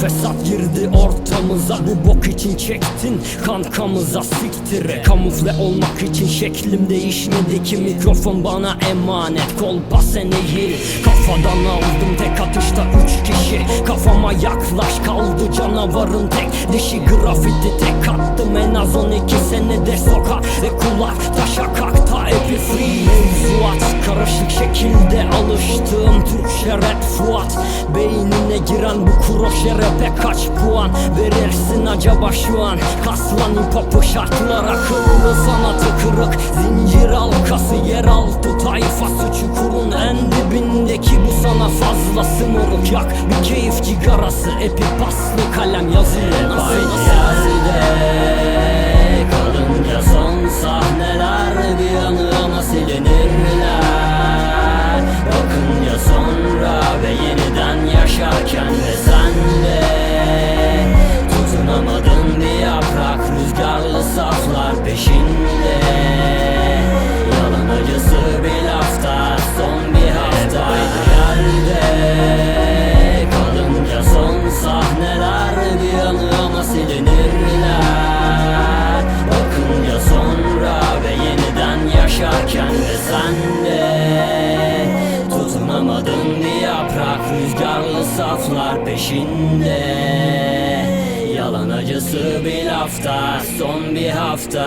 fesat girdi ortamıza. Bu bok için çektin kankamıza siktire Kamufle olmak için şeklim değişmedi ki. Mikrofon bana emanet. Kolpa seneyi Kafadan aldım tek atışta üç kişi. Kafama yaklaş kaldı canavarın tek. Dişi Grafiti tek attım en az 12 senedir sokak Ve kulak taşa kalkta epi Mevzuat. Karışık şekilde alıştığım Türkçe rap Fuat Beynine giren bu kroşe rap'e kaç puan Verirsin acaba şu an? Kaslan hip hop'u şartlar akıllı sanatı kırık Zincir halkası yeraltı tayfa suçu kurun En dibindeki bu sana fazlası moruk yak. Bir keyif cigarası epi paslı kalem yazılı nasıl nasıl saflar peşinde. Yalan acısı bir lafta son bir hafta